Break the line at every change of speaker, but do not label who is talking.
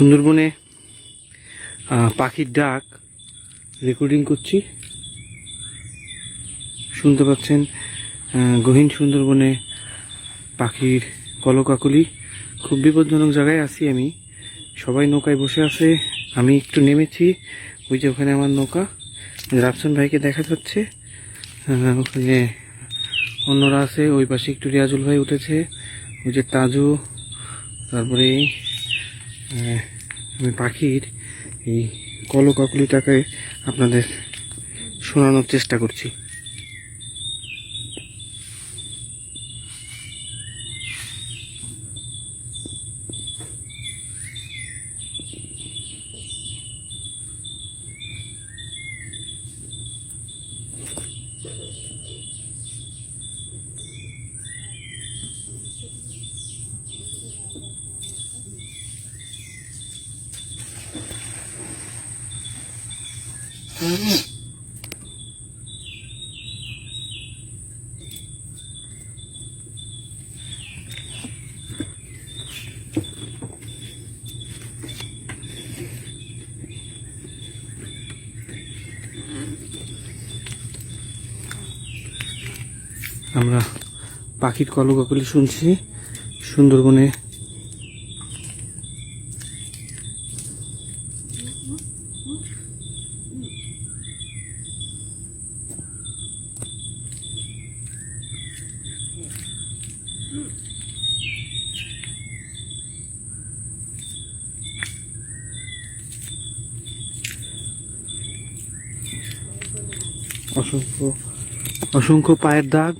সুন্দরবনে পাখির ডাক রেকর্ডিং করছি। শুনতে পাচ্ছেন গহীন সুন্দরবনে পাখির কলকাকলি। খুব বিপজ্জনক জায়গায় আছি আমি। সবাই নৌকায় বসে আছে, আমি একটু নেমেছি। ওই যে ওখানে আমার নৌকা, রাফসান ভাইকে দেখা যাচ্ছে। ওখানে অন্যরা আছে, ওই পাশে একটু রিয়াজুল ভাই উঠেছে। ওই যে তাজু, তারপরে আমি পাখির এই কলকাকলিটাকে আপনাদের শোনানোর চেষ্টা করছি। আমরা পাখির কলকাকলি শুনছি সুন্দরবনে। অসংখ্য অসংখ্য পায়ের দাগ